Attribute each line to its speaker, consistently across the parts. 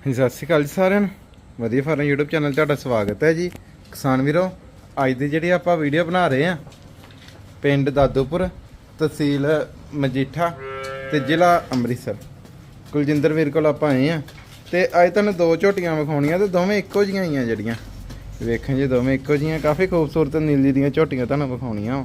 Speaker 1: ਹਾਂਜੀ, ਸਤਿ ਸ਼੍ਰੀ ਅਕਾਲ ਜੀ ਸਾਰਿਆਂ ਨੂੰ। ਵਧੀਆ ਫਾਰਮ YouTube ਚੈਨਲ ਤੁਹਾਡਾ ਸਵਾਗਤ ਹੈ ਜੀ। ਕਿਸਾਨ ਵੀਰੋ, ਅੱਜ ਦੀ ਜਿਹੜੀ ਆਪਾਂ ਵੀਡੀਓ ਬਣਾ ਰਹੇ ਆ ਪਿੰਡ ਦਾਦੂਪੁਰ, ਤਹਿਸੀਲ ਮਜੀਠਾ ਤੇ ਜ਼ਿਲ੍ਹਾ ਅੰਮ੍ਰਿਤਸਰ। ਕੁਲਜਿੰਦਰ ਵੀਰ ਕੋਲ ਆਪਾਂ ਆਏ ਆ ਤੇ ਅੱਜ ਤੁਹਾਨੂੰ ਦੋ ਝੋਟੀਆਂ ਵਿਖਾਉਣੀਆਂ ਤੇ ਦੋਵੇਂ ਇੱਕੋ ਜੀਆਂ ਹੀ ਆ ਜਿਹੜੀਆਂ। ਵੇਖਣ ਜੀ, ਦੋਵੇਂ ਇੱਕੋ ਜੀਆਂ ਕਾਫੀ ਖੂਬਸੂਰਤ ਨੀਲੀ ਦੀਆਂ ਝੋਟੀਆਂ ਤੁਹਾਨੂੰ ਵਿਖਾਉਣੀਆਂ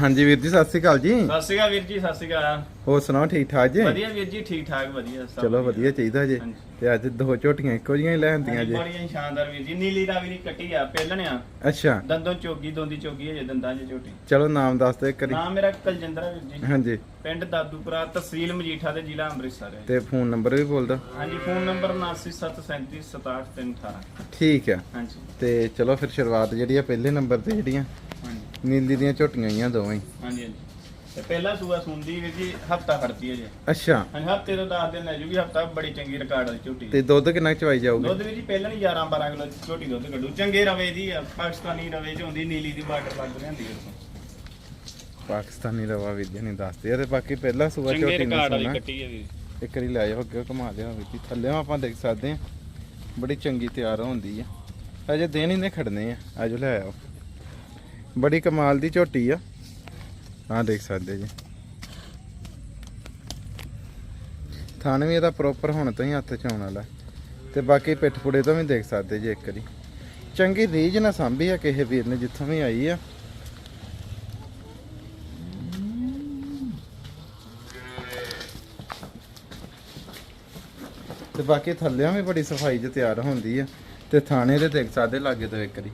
Speaker 1: ਹਾਂਜੀ ਵੀਰ ਜੀ ਸਤਿ ਸ਼੍ਰੀ ਅਕਾਲ ਜੀ।
Speaker 2: ਸਤਿ ਸ਼੍ਰੀ ਅਕਾਲ ਵੀਰ ਜੀ ਸਤਿ ਸ਼੍ਰੀ ਅਕਾਲ।
Speaker 1: ਹੋਰ ਸੁਣਾਓ ਠੀਕ ਠਾਕ ਜੀ?
Speaker 2: ਵਧੀਆ ਵੀਰ ਜੀ ਠੀਕ ਠਾਕ ਵਧੀਆ ਸਭ
Speaker 1: ਚਲੋ ਵਧੀਆ। ਚਾਹੀਦਾ ਜੀ। ਤੇ ਅੱਜ ਦੋ ਝੋਟੀਆਂ ਇੱਕੋ ਜੀਆਂ ਹੀ ਲੈ ਆਂਦੀਆਂ ਜੀ।
Speaker 2: ਬੜੀਆਂ ਸ਼ਾਨਦਾਰ ਵੀਰ ਜੀ। ਨੀਲੀ ਰਾਵੀ ਦੀ ਕੱਟੀ ਆ ਪਹਿਲਣ ਆ।
Speaker 1: ਅੱਛਾ।
Speaker 2: ਦੰਦੋਂ ਚੋਗੀ ਦੋਂਦੀ ਚੋਗੀ ਹੈ ਜੇ ਦੰਦਾਂ 'ਚ ਝੋਟੀ।
Speaker 1: ਚਲੋ ਨਾਮ ਦੱਸ ਦੇ ਕਰੀ
Speaker 2: ਨਾਮ ਮੇਰਾ ਕਲਜਿੰਦਰ ਵੀਰ ਜੀ।
Speaker 1: ਹਾਂਜੀ।
Speaker 2: ਪਿੰਡ ਦਾਦੂਪੁਰਾ ਤਹਿਸੀਲ ਮਜੀਠਾ ਤੇ ਜ਼ਿਲ੍ਹਾ ਅੰਮ੍ਰਿਤਸਰ ਹੈ।
Speaker 1: ਤੇ ਫੋਨ ਨੰਬਰ ਵੀ ਬੋਲ ਦੋ
Speaker 2: ਹਾਂਜੀ ਫੋਨ ਨੰਬਰ 7973376318
Speaker 1: ਠੀਕ ਆ।
Speaker 2: ਹਾਂਜੀ।
Speaker 1: ਤੇ ਚਲੋ ਫਿਰ ਸ਼ੁਰੂਆਤ ਜਿਹੜੀ ਆ ਪਹਿਲੇ ਨੰਬਰ ਤੇ ਜਿਹੜੀਆਂ ਨੀਲੀ ਦੀਆਂ ਝੋਟੀਆਂ ਆਈਆਂ ਦੋਵੇਂ। ਹੀ।
Speaker 2: ਹਾਂਜੀ ਹਾਂਜੀ। ਤੇ ਪਹਿਲਾ ਸੂਆ ਸੁਣਦੀ ਵੀਰ ਜੀ ਹਫਤਾ ਖੜਤੀ ਹੈ ਜੀ
Speaker 1: ਅੱਛਾ।
Speaker 2: ਹਾਂਜੀ ਹਫ਼ਤੇ ਤੋਂ 10 ਦਿਨ ਲੈ ਜੂਗੀ ਹਫਤਾ ਬੜੀ ਚੰਗੀ ਰਿਕਾਰਡ ਵਾਲੀ ਝੋਟੀ
Speaker 1: ਤੇ ਦੁੱਧ ਕਿੰਨਾ ਕੁ ਚਵਾਈ ਜਾਊਗੀ?
Speaker 2: ਦੁੱਧ ਵੀ ਜੀ ਪਹਿਲਾਂ ਹੀ 11 12 ਕਿਲੋ ਝੋਟੀ ਦੁੱਧ ਕੱਢੂ। ਚੰਗੇ ਰਵੇ ਦੀ ਆ ਪਾਕਿਸਤਾਨੀ ਰਵੇ ਚ ਹੁੰਦੀ ਨੀਲੀ ਦੀ ਬਾਰਡਰ ਲੱਗ ਰਹੀ ਹੁੰਦੀ ਉਸ
Speaker 1: ਪਾਕਿਸਤਾਨੀ ਰਵਾ ਵੀਰ ਜੀ ਨਹੀਂ ਦੱਸਦੇ ਆ ਤੇ ਬਾਕੀ ਪਹਿਲਾ ਸੂਆ
Speaker 2: ਚੰਗੇ
Speaker 1: ਝੋਟੀ ਨੂੰ
Speaker 2: ਰਿਕਾਰਡ ਵਾਲੀ
Speaker 1: ਸੁਣਾ
Speaker 2: ਕੱਟੀ ਹੈ ਵੀਰ
Speaker 1: ਇੱਕ ਵਾਰੀ ਲੈ ਜਾਓ ਅੱਗੇ ਘੁਮਾ ਲਿਆ ਵੀਰ ਜੀ। ਥੱਲੇ ਆਪਾਂ ਦੇਖ ਸਕਦੇ ਆ ਬੜੀ ਚੰਗੀ ਤਿਆਰ ਹੁੰਦੀ ਆ। ਅਜੇ ਦਿਨ ਹੀ ਨੇ ਖੜਨੇ ਆ ਆਜੋ ਲੈ ਆਓ। ਬੜੀ ਕਮਾਲ ਦੀ ਝੋਟੀ ਆ। ਆਹ ਦੇਖ ਸਕਦੇ ਜੀ। ਥਣ ਵੀ ਇਹਦਾ ਪ੍ਰੋਪਰ ਹੁਣ ਤੋਂ ਹੀ ਹੱਥ ਚ ਆਉਣ ਵਾਲਾ। ਤੇ ਬਾਕੀ ਪਿੱਠ ਪੁੜੇ ਤੋਂ ਵੀ ਦੇਖ ਸਕਦੇ ਜੀ ਇੱਕ ਵਾਰੀ ਚੰਗੀ ਰੀਝ ਨਾ ਸਾਂਭੀ ਆ ਕਿਸੇ ਵੀਰ ਨੇ ਜਿੱਥੋਂ ਵੀ ਆਈ ਆ। ਤੇ ਬਾਕੀ ਥੱਲਿਆਂ ਵੀ ਬੜੀ ਸਫ਼ਾਈ 'ਚ ਤਿਆਰ ਹੁੰਦੀ ਆ। ਤੇ ਥਾਣੇ ਦੇ ਦੇਖ ਸਕਦੇ ਲਾਗੇ ਤੋਂ ਇੱਕ ਵਾਰੀ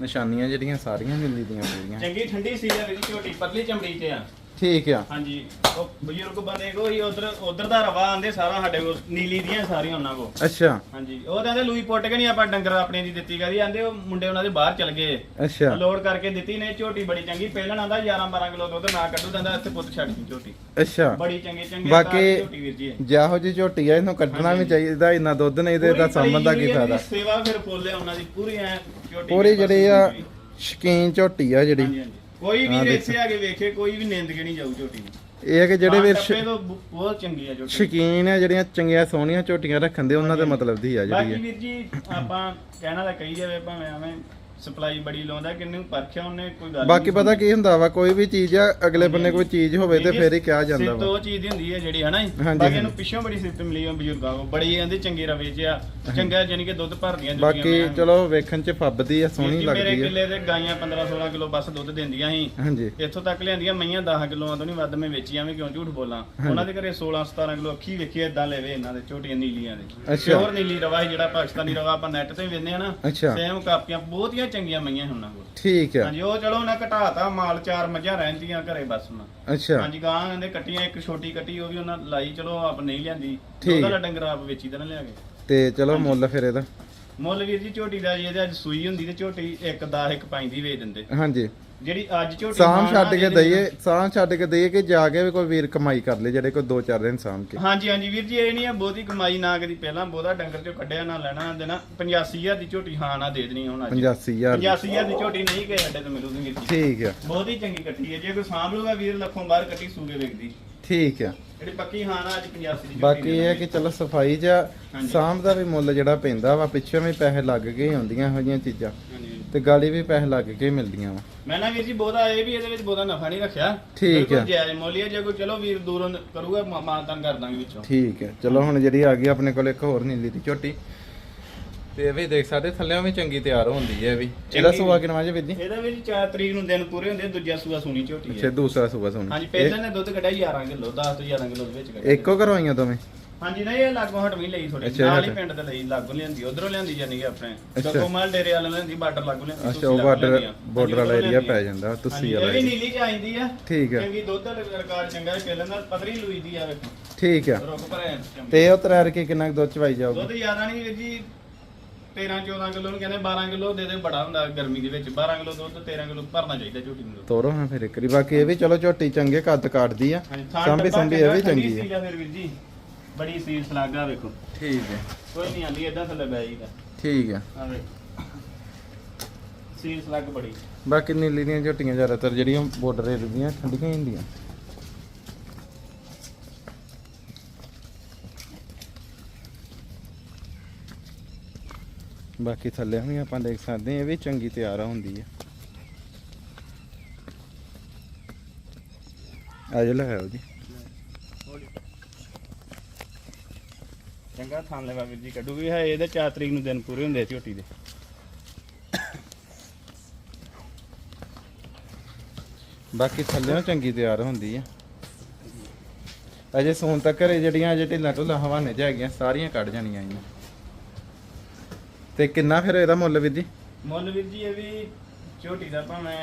Speaker 1: ਨਿਸ਼ਾਨੀਆਂ ਜਿਹੜੀਆਂ ਸਾਰੀਆਂ ਮਿਲਦੀ ਦੀਆਂ ਪੂਰੀਆਂ।
Speaker 2: ਚੰਗੀ ਠੰਡੀ ਸੀ ਆ ਵੀਰ ਝੋਟੀ ਪਤਲੀ ਚਮੜੀ ਤੇ ਆ।
Speaker 1: ਠੀਕ ਆ।
Speaker 2: ਹਾਂਜੀ। ਉਹ ਬਜ਼ੁਰਗ ਬੰਦੇ ਕੋ ਹੀ ਉਧਰ ਉਧਰ ਦਾ ਰਵਾ ਆਂਦੇ ਸਾਰਾ ਸਾਡੇ ਕੋਲ ਨੀਲੀ ਦੀਆਂ ਸਾਰੀਆਂ ਉਹਨਾਂ ਕੋ
Speaker 1: ਅੱਛਾ।
Speaker 2: ਹਾਂਜੀ। ਉਹ ਕਹਿੰਦੇ ਲੂਈ ਪੁੱਟ ਕੇ ਨਹੀਂ ਆਪਾਂ ਡੰਗਰ ਆਪਣੇ ਦੀ ਦਿੱਤੀ ਕਰੀ ਆਂਦੇ ਉਹ ਮੁੰਡੇ ਉਹਨਾਂ ਦੇ ਬਾਹਰ ਚਲ ਗਏ।
Speaker 1: ਅੱਛਾ।
Speaker 2: ਲੋਡ ਕਰਕੇ ਦਿੱਤੀ ਨੇ ਝੋਟੀ ਬੜੀ ਚੰਗੀ ਪਹਿਲਾਂ ਆਂਦਾ 11 12 ਕਿਲੋ ਦੁੱਧ ਨਾ ਕੱਢੂ ਦੰਦਾ ਇੱਥੇ ਪੁੱਤ ਛੱਡ ਦੀ ਝੋਟੀ।
Speaker 1: ਅੱਛਾ।
Speaker 2: ਬੜੀ ਚੰਗੇ ਚੰਗੇ
Speaker 1: ਬਾਕੀ-
Speaker 2: ਝੋਟੀ ਵੀਰ ਜੀ
Speaker 1: ਜਿਹੋ ਜੀ ਝੋਟੀ ਆ ਇਹਨੂੰ ਕੱਢਣਾ ਵੀ। ਚਾਹੀਦਾ ਇੰਨਾ ਦੁੱਧ ਨਹੀਂ ਤੇ ਇਹਦਾ ਦਾ ਕੀ ਫਾਇਦਾ?
Speaker 2: ਸੇਵਾ ਫਿਰ ਫੁੱਲ ਉਹਨਾਂ ਦੀ ਪੂਰੀ ਐ
Speaker 1: ਪੂਰੀ ਜਿਹੜੀ ਆ। ਸ਼ਕੀਨ ਝੋਟੀ ਆ ਜਿਹੜੀ
Speaker 2: ਹਾਂਜੀ। ਕੋਈ ਵੀ
Speaker 1: ਦੇਖ
Speaker 2: ਇੱਥੇ ਆ ਕੇ ਵੇਖੇ ਕੋਈ ਵੀ ਨਿੰਦ ਕੇ ਨਹੀਂ ਜਾਊ ਝੋਟੀ ਨੂੰ
Speaker 1: ਇਹ ਹੈ ਕਿ ਜਿਹੜੇ ਵੀਰ
Speaker 2: ਟੱਪੇ ਤੋਂ ਬ- ਬਹੁਤ ਚੰਗੀ ਆ ਝੋਟੀ
Speaker 1: ਸ਼ਕੀਨ ਆ ਜਿਹੜੀਆਂ ਚੰਗੀਆਂ ਸੋਹਣੀਆਂ ਝੋਟੀਆਂ ਰੱਖਣ ਦੇ ਉਹਨਾਂ ਦੇ ਮਤਲਬ ਦੀ ਆ ਜਿਹੜੀ
Speaker 2: ਬਾਕੀ
Speaker 1: ਆ।
Speaker 2: ਵੀਰ ਜੀ ਆਪਾਂ ਕਹਿਣਾ ਤਾਂ ਕਹੀ ਜਾਵੇ ਭਾਵੇਂ ਐਵੇਂ ਸਪਲਾਈ ਬੜੀ ਲਾਉਂਦਾ ਕਿੰਨੂੰ ਪਰਖਿਆ ਉਹਨੇ ਕੋਈ ਗੱਲ
Speaker 1: ਬਾਕੀ
Speaker 2: ਨਹੀਂ
Speaker 1: ਪਤਾ ਕੀ ਹੁੰਦਾ ਵਾ ਕੋਈ ਵੀ ਚੀਜ਼ ਆ ਅਗਲੇ ਬੰਨੇ ਕੋਈ ਚੀਜ਼ ਹੋਵੇ ਤੇ ਫੇਰ ਹੀ ਕਿਹਾ ਜਾਂਦਾ ਵਾ।
Speaker 2: ਉਹ ਚੀਜ਼ ਦੀ ਹੁੰਦੀ ਹੈ ਜਿਹੜੀ ਹਨਾ ਜੀ।
Speaker 1: ਹਾਂਜੀ,
Speaker 2: ਬਾਕੀ ਇਹਨੂੰ। ਪਿੱਛੋਂ ਬੜੀ ਸਿਫਤ ਮਿਲੀ ਆ ਬਜ਼ੁਰਗਾਂ ਕੋ ਬੜੀ ਕਹਿੰਦੇ ਚੰਗੇ ਰਵੇ ਚ ਆ। ਚੰਗਾ ਜਾਨੀ ਕਿ ਦੁੱਧ ਭਰਦੀਆਂ
Speaker 1: ਬਾਕੀ
Speaker 2: ਮੈਂ।
Speaker 1: ਚਲੋ ਵੇਖਣ ਚ ਫੱਬਦੀ ਆ ਸੋਹਣੀ
Speaker 2: ਮੇਰੇ
Speaker 1: ਲੱਗਦੀ ਆ।
Speaker 2: ਕਿੱਲੇ ਤੇ ਗਾਈਆਂ 15 16 ਕਿਲੋ ਬਸ ਦੁੱਧ ਦਿੰਦੀਆਂ ਸੀ।
Speaker 1: ਹਾਂਜੀ।
Speaker 2: ਇੱਥੋਂ ਤੱਕ ਲਿਆਂਦੀਆਂ ਮਈਆਂ 10 ਕਿਲੋਆਂ ਤੋਂ ਨਹੀਂ ਵੱਧ ਮੈਂ ਵੇਚੀਆਂ ਵੀ ਕਿਉਂ ਝੂਠ ਬੋਲਾਂ? ਉਹਨਾਂ ਦੇ ਘਰੇ 16 17 ਕਿਲੋ ਅੱਖੀ ਵੇਖੀ ਇਦਾਂ ਲੈਵੇ ਇਹਨਾਂ ਦੇ ਛੋਟੀਆਂ ਨੀਲੀਆਂ ਦੇ।
Speaker 1: ਅੱਛਾ।
Speaker 2: ਪਿਓਰ ਨੀਲੀ ਰਵਾ ਸੀ ਜਿਹੜਾ ਪਾਕਿਸਤਾਨੀ ਰਵਾ ਆਪਾਂ ਨੈਟ ਤੇ ਵੇਖਦੇ ਆ ਨਾ।
Speaker 1: ਅੱਛਾ।
Speaker 2: ਸੇਮ ਕਾਪੀਆਂ ਬਹੁਤੀਆਂ ਚੰਗੀਆਂ ਮਈਆਂ ਉਹਨਾਂ ਕੋਲ
Speaker 1: ਠੀਕ ਆ।
Speaker 2: ਹਾਂਜੀ ਉਹ ਚਲੋ ਉਹਨਾਂ ਘਟਾਤਾ ਮਾਲ ਚਾਰ ਮੱਝਾਂ ਰਹਿੰਦੀਆਂ ਘਰੇ ਬਸ ਉਹਨਾਂ
Speaker 1: ਅੱਛਾ।
Speaker 2: ਹਾਂਜੀ ਗਾਂ ਕਹਿੰਦੇ ਕੱਟੀਆਂ ਇੱਕ ਛੋਟੀ ਕੱਟੀ ਉਹ ਵੀ ਉਹਨਾਂ ਲਾਈ ਚਲੋ ਆਪ ਨਹੀਂ ਲਿਆਂਦੀ।
Speaker 1: ਠੀਕ।
Speaker 2: ਉਹਦਾ ਡੰਗਰ ਆਪ ਵੇਚੀ ਤਾਂ ਨਾ ਲਿਆ ਕੇ।
Speaker 1: ਤੇ ਚਲੋ ਮੁੱਲ ਫਿਰ ਇਹਦਾ।
Speaker 2: ਮੁੱਲ ਵੀਰ ਜੀ ਝੋਟੀ ਦਾ ਜੀ ਇਹਦੇ ਅੱਜ ਸੂਈ ਹੁੰਦੀ ਤੇ ਝੋਟੀ ਇੱਕ ਦਾ ਇੱਕ ਪੈਂਦੀ ਵੇਚ ਦਿੰਦੇ।
Speaker 1: ਹਾਂਜੀ।
Speaker 2: ਜਿਹੜੀ ਅੱਜ ਝੋਟੀ
Speaker 1: ਸਾਮ ਛੱਡ ਕੇ ਦਈਏ ਸਾਮ ਛੱਡ ਕੇ ਦਈਏ ਕਿ ਜਾ ਕੇ ਵੀ ਕੋਈ ਵੀਰ ਕਮਾਈ ਕਰ ਲੇ ਜਿਹੜੇ ਕੋਈ 2-4 ਦਿਨ ਸਾਮ ਕੇ।
Speaker 2: ਹਾਂਜੀ ਹਾਂਜੀ ਵੀਰ ਜੀ ਇਹ ਨਹੀਂ ਆ ਬਹੁਤੀ ਕਮਾਈ ਨਾ ਕਦੀ ਪਹਿਲਾਂ ਬਹੁਤਾ ਡੰਗਰ ਚੋਂ ਕੱਢਿਆ ਨਾ ਲੈਣਾ ਦੇਣਾ। 85000 ਦੀ ਝੋਟੀ ਹਾਂ ਨਾ ਦੇ ਦੇਣੀ ਹੁਣ ਅੱਜ।
Speaker 1: 85000
Speaker 2: 85000 ਦੀ। ਝੋਟੀ ਨਹੀਂ ਕਿ ਸਾਡੇ ਤੋਂ ਮਿਲੂਗੀ ਵੀਰ ਜੀ।
Speaker 1: ਠੀਕ ਆ।
Speaker 2: ਬਹੁਤ ਚੰਗੀ ਕੱਟੀ ਹੈ ਜੇ ਕੋਈ ਸਾਂਭ ਲੂਗਾ ਵੀਰ ਲੱਖੋਂ ਬਾਹਰ ਕੱਟੀ ਸੂਗੇ ਵੇਖਦੀ
Speaker 1: ਠੀਕ ਆ।
Speaker 2: ਜਿਹੜੀ ਪੱਕੀ ਹਾਂ ਨਾ ਅੱਜ 85 ਦੀ
Speaker 1: ਬਾਕੀ ਇਹ ਹੈ ਕਿ ਚਲੋ ਸਫ਼ਾਈ ਜਾਂ। ਸਾਂਭ ਦਾ ਵੀ ਮੁੱਲ ਜਿਹੜਾ ਪੈਂਦਾ ਵਾ ਪਿੱਛੇ ਵੀ ਪੈਸੇ ਲੱਗ ਕੇ ਹੀ ਹੁੰਦੀਆਂ ਇਹੋ ਜਿਹੀਆਂ ਚੀਜ਼ਾਂ। ਤੇ ਗਾੜੀ ਵੀ ਪੈਸੇ ਲੱਗ ਕੇ ਮਿਲਦੀਆਂ ਵਾ।
Speaker 2: ਮੈਂ ਨਾ ਵੀਰ ਜੀ ਬਹੁਤਾ ਇਹ ਵੀ ਇਹਦੇ ਵਿੱਚ ਬਹੁਤਾ ਨਫਾ ਨਹੀਂ ਰੱਖਿਆ।
Speaker 1: ਠੀਕ ਹੈ।
Speaker 2: ਜਾਇਜ਼ ਮੁੱਲ ਹੀ ਜੇ ਕੋਈ ਚਲੋ ਵੀਰ ਦੂਰੋਂ ਕਰੂਗਾ ਮਾ- ਮਾਨਤਾਨ ਕਰ ਦਾਂਗੇ ਵਿੱਚੋਂ।
Speaker 1: ਠੀਕ ਹੈ ਚਲੋ ਹੁਣ ਜਿਹੜੀ ਆ ਗਈ ਆਪਣੇ ਕੋਲ ਇੱਕ ਹੋਰ ਨੀਲੀ ਦੀ ਝੋਟੀ। ਤੇ ਇਹ ਵੀ ਦੇਖ ਸਕਦੇ ਥੱਲਿਆਂ ਵੀ ਚੰਗੀ ਤਿਆਰ ਹੁੰਦੀ ਹੈ ਵੀ। ਇਹਦਾ ਸੁਆ
Speaker 2: ਵੀ।
Speaker 1: ਕਿਨਵਾ ਜੇ ਵੀਰ ਜੀ
Speaker 2: ਇਹਦਾ ਵੀਰ 4 ਤਰੀਕ ਨੂੰ ਦਿਨ ਪੂਰੇ ਹੁੰਦੇ ਦੂਜਾ ਸੂਆ ਸੂਣੀ ਝੋਟੀ
Speaker 1: ਅੱਛਾ
Speaker 2: ਹੈ
Speaker 1: ਦੂਸਰਾ ਸੁਆ ਸੁਣ।
Speaker 2: ਹਾਂਜੀ ਪਹਿਲਾਂ ਨੇ ਦੁੱਧ ਕੱਢਿਆ 11 ਕਿਲੋ 10 ਤੋਂ 11 ਕਿਲੋ ਦੇ ਵਿੱਚ ਕੱਢਿਆ
Speaker 1: ਇੱਕੋ ਕਰਵਾਈਆਂ ਦੋਵੇਂ?
Speaker 2: ਹਾਂਜੀ ਨਹੀਂ ਇਹ ਲਾਗੋਂ ਹਟਵੀਂ ਲਈ ਥੋੜੀ
Speaker 1: ਅੱਛਾ,
Speaker 2: ਨਾਲ ਹੀ। ਪਿੰਡ ਤੇ ਲਈ ਲਾਗੋਂ ਲਿਆਂਦੀ ਉਧਰੋਂ ਲਿਆਂਦੀ ਜਾਨੀ ਕਿ ਆਪਣੇ।
Speaker 1: ਅੱਛਾ।
Speaker 2: ਡੱਕੋਮਾਲ ਡੇਰੇ ਵਾਲੇ ਲਿਆਂਦੀ ਬਾਰਡਰ ਲਾਗੋਂ ਲਿਆਂਦੀ
Speaker 1: ਅੱਛਾ ਉਹ ਬਾਰਡਰ। ਬਾਰਡਰ ਵਾਲਾ ਏਰੀਆ ਪੈ ਜਾਂਦਾ ਤੁਸੀਂ ਵਾਲਾ
Speaker 2: ਇਹ ਵੀ। ਨੀਲੀ ਚ ਆਈਂਦੀ ਆ।
Speaker 1: ਠੀਕ ਹੈ
Speaker 2: ਚੰਗੀ ਦੁੱਧ ਦਾ ਰਿਕਾਰਡ ਚੰਗਾ ਹੈ ਪਹਿਲਾਂ ਨਾਲ ਪਤਰੀ ਲੂਈ ਦੀ ਆ ਵੇਖੋ।
Speaker 1: ਠੀਕ ਹੈ
Speaker 2: ਰੁਕ ਭਰੇ
Speaker 1: ਤੇ ਉਹ ਤਰੈਰ ਕੇ ਕਿੰਨਾ ਦੁੱਧ ਚਵਾਈ ਜਾਊਗੀ?
Speaker 2: ਦੁੱਧ ਜ਼ਿਆਦਾ ਨਹੀਂ ਵੀਰ ਜੀ 13 14 ਕਿਲੋ ਨੂੰ ਕਹਿੰਦੇ 12 ਕਿਲੋ ਦੇ ਦੇ ਬੜਾ ਹੁੰਦਾ ਗਰਮੀ ਦੇ ਵਿੱਚ। 12 ਕਿਲੋ ਦੁੱਧ 13 ਕਿਲੋ ਭਰਨਾ ਚਾਹੀਦਾ ਝੋਟੀ ਨੂੰ ਦੁੱਧ।
Speaker 1: ਤੋਰੋ ਹਾਂ ਫਿਰ ਇੱਕ ਵਾਰੀ। ਬਾਕੀ ਇਹ ਵੀ ਚਲੋ ਝੋਟੀ ਚੰਗੇ ਕੱਦ ਕਾਟਦੀ ਆ।
Speaker 2: ਹਾਂਜੀ ਥਾਂ
Speaker 1: ਸੰਭੀ
Speaker 2: ਡੱਬਾ
Speaker 1: ਸੰਭੀ ਇਹ ਵੀ
Speaker 2: ਚੰਗਾ, ਠੰਡੀ
Speaker 1: ਚੰਗੀ ਹੈ
Speaker 2: ਸੀਲ ਆ ਫਿਰ ਵੀਰ ਜੀ। ਬੜੀ ਸੀਲ ਸਲਾਗਾ ਵੇਖੋ।
Speaker 1: ਠੀਕ ਹੈ
Speaker 2: ਕੋਈ ਨਹੀਂ ਆਂਦੀ ਏਦਾਂ ਥੱਲੇ ਬੈ ਜਾਈਦਾ।
Speaker 1: ਠੀਕ ਹੈ
Speaker 2: ਆ ਵੇ ਸੀਲ ਸਲੱਗ ਬੜੀ।
Speaker 1: ਬਾਕੀ ਨੀਲੀ ਦੀਆਂ ਝੋਟੀਆਂ ਜ਼ਿਆਦਾਤਰ ਜਿਹੜੀਆਂ ਬਾਰਡਰ ਏਰੀਆ ਦੀਆਂ ਠੰਡੀਆਂ ਹੀ ਹੁੰਦੀਆਂ। ਬਾਕੀ ਥੱਲੇ ਵੀ ਆਪਾਂ ਦੇਖ ਸਕਦੇ ਹਾਂ ਇਹ ਵੀ ਚੰਗੀ ਤਿਆਰ ਹੁੰਦੀ ਹੈ ਅੱਜ ਲੈ ਆਓ ਜੀ।
Speaker 2: ਚੰਗਾ ਥਾਂ ਲਗਾ ਵੀਰ ਜੀ ਕੱਢੂਗੀ। ਹੈ ਇਹਦੇ 4 ਤਰੀਕ ਨੂੰ ਦਿਨ ਪੂਰੇ ਹੁੰਦੇ ਆ ਝੋਟੀ ਦੇ।
Speaker 1: ਬਾਕੀ ਥੱਲੇ ਚੰਗੀ ਤਿਆਰ ਹੁੰਦੀ ਹੈ ਅਜੇ ਸੋਨ ਤੱਕ ਘਰੇ ਜਿਹੜੀਆਂ ਅਜੇ ਢਿੱਲਾਂ ਢੁੱਲਾਂ ਹਵਾਨੇ ਚ ਹੈਗੀਆਂ ਸਾਰੀਆਂ ਕੱਢ ਜਾਣੀਆਂ ਇਹਨੇ। ਤੇ ਕਿੰਨਾ ਫਿਰ ਇਹਦਾ ਮੁੱਲ ਵੀਰ ਜੀ?
Speaker 2: ਮੁੱਲ ਵੀਰ ਜੀ ਇਹ ਵੀ ਝੋਟੀ ਦਾ ਭਾਵੇਂ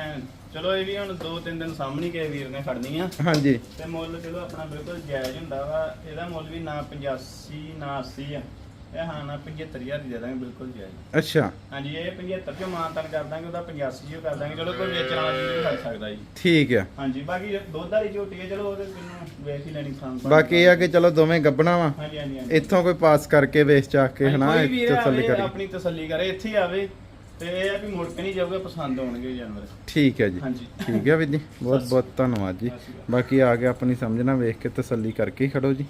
Speaker 2: ਚਲੋ ਇਹ ਵੀ ਹੁਣ 2-3 ਦਿਨ ਸਾਹਮਣੇ ਕੇ ਵੀਰ ਨੇ ਖੜਨੀ ਆ।
Speaker 1: ਹਾਂਜੀ।
Speaker 2: ਤੇ ਮੁੱਲ ਚਲੋ ਆਪਣਾ ਬਿਲਕੁਲ ਜਾਇਜ਼ ਹੁੰਦਾ ਵਾ ਇਹਦਾ ਮੁੱਲ ਵੀ ਨਾ 85 ਨਾ 80 ਆ। ਇਹ ਹਾਂ ਨਾ 75000 ਦੀ ਦੇ ਦਾਂਗੇ ਬਿਲਕੁਲ ਜਾਇਜ਼
Speaker 1: ਅੱਛਾ।
Speaker 2: ਹਾਂਜੀ ਇਹ 75 ਚੋਂ ਮਾਨਤਨ ਕਰ ਦਾਂਗੇ ਉਹਦਾ 85 ਚੋਂ ਕਰ ਦਾਂਗੇ ਚਲੋ ਕੋਈ ਵੇਚਣ ਵਾਲਾ ਜੀ ਵੀ ਖੜ ਸਕਦਾ ਜੀ।
Speaker 1: ਠੀਕ ਆ।
Speaker 2: ਹਾਂਜੀ ਬਾਕੀ ਦੁੱਧ ਵਾਲੀ ਝੋਟੀ ਹੈ ਚਲੋ ਉਹਦੇ ਕਿੰਨੂੰ ਵੇਚ ਹੀ ਲੈਣੀ ਖਾਣ
Speaker 1: ਬਾਕੀ ਇਹ ਆ ਕਿ ਚਲੋ ਦੋਵੇਂ ਗੱਬਣਾ ਵਾ।
Speaker 2: ਹਾਂਜੀ ਹਾਂਜੀ ਹਾਂਜੀ।
Speaker 1: ਇੱਥੋਂ ਕੋਈ ਪਾਸ ਕਰਕੇ ਵੇਚ ਚਾਕ ਕੇ ਹਨਾ
Speaker 2: ਕੋਈ ਵੀਰ
Speaker 1: ਤਸੱਲੀ
Speaker 2: ਆਵੇ,
Speaker 1: ਕਰੀ।
Speaker 2: ਆਪਣੀ ਤਸੱਲੀ ਕਰੇ ਇੱਥੇ ਹੀ ਆਵੇ ਤੇ ਇਹ ਆ ਵੀ ਮੁੜ ਕੇ ਨਹੀਂ ਜਾਊਗਾ ਪਸੰਦ ਆਉਣਗੇ ਜਾਨਵਰ।
Speaker 1: ਠੀਕ ਹੈ ਜੀ।
Speaker 2: ਹਾਂਜੀ।
Speaker 1: ਠੀਕ ਹੈ ਵੀਰ ਜੀ। ਬਹੁਤ ਬਹੁਤ ਧੰਨਵਾਦ ਜੀ। ਬਾਕੀ ਆ ਕੇ ਆਪਣੀ ਸਮਝਣਾ ਵੇਖ ਕੇ ਤਸੱਲੀ ਕਰਕੇ ਹੀ ਖੜੋ ਜੀ।